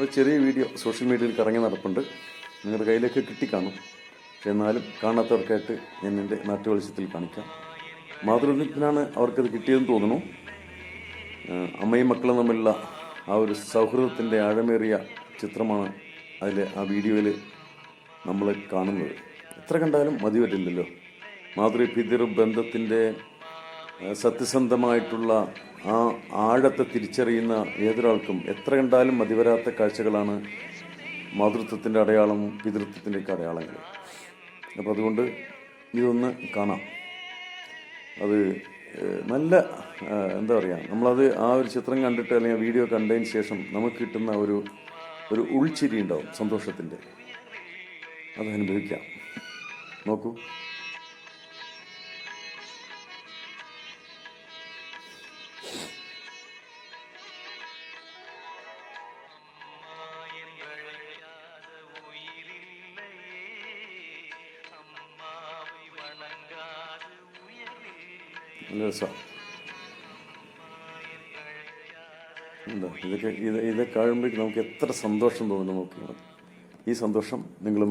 ഒരു ചെറിയ video social മീഡിയയിൽ കറങ്ങി നടപ്പുണ്ട്. നിങ്ങളുടെ കയ്യിലേക്ക് കിട്ടിക്കാണും. പക്ഷെ എന്നാലും കാണാത്തവർക്കായിട്ട് ഞാൻ എന്റെ നാട്ടുവെളിച്ചത്തിൽ കാണിക്കാം. മാതൃത്വത്തിനാണ് അവർക്കത് കിട്ടിയതെന്ന് തോന്നുന്നു. അമ്മയും മക്കളും തമ്മിലുള്ള ആ ഒരു സൗഹൃദത്തിന്റെ ആഴമേറിയ ചിത്രമാണ് അതിൽ ആ വീഡിയോയിൽ നമ്മൾ കാണുന്നത്. എത്ര കണ്ടാലും മതി വരില്ലല്ലോ മാതൃ പിതൃ ബന്ധത്തിന്റെ സത്യസന്ധമായിട്ടുള്ള ആ ആഴത്തെ തിരിച്ചറിയുന്ന ഏതൊരാൾക്കും എത്ര കണ്ടാലും മതിവരാത്ത കാഴ്ചകളാണ് മാതൃത്വത്തിന്റെ അടയാളവും പിതൃത്വത്തിന്റെയൊക്കെ അടയാളങ്ങൾ. അപ്പോൾ അതുകൊണ്ട് ഇതൊന്ന് കാണാം. അത് നല്ല എന്താ പറയുക നമ്മളത് ആ ഒരു ചിത്രം കണ്ടിട്ട് അല്ലെങ്കിൽ വീഡിയോ കണ്ടതിന് ശേഷം നമുക്ക് കിട്ടുന്ന ഒരു ഒരു ഉൾച്ചിരി ഉണ്ടാവും സന്തോഷത്തിന്റെ അത് അനുഭവിക്കാം നോക്കൂ. നല്ല രസമാണ് എന്താ? ഇതൊക്കെ ഇത് ഇതൊക്കെ കാണുമ്പോഴേക്കും നമുക്ക് എത്ര സന്തോഷം തോന്നുന്നു നമുക്ക്. ഈ സന്തോഷം നിങ്ങൾ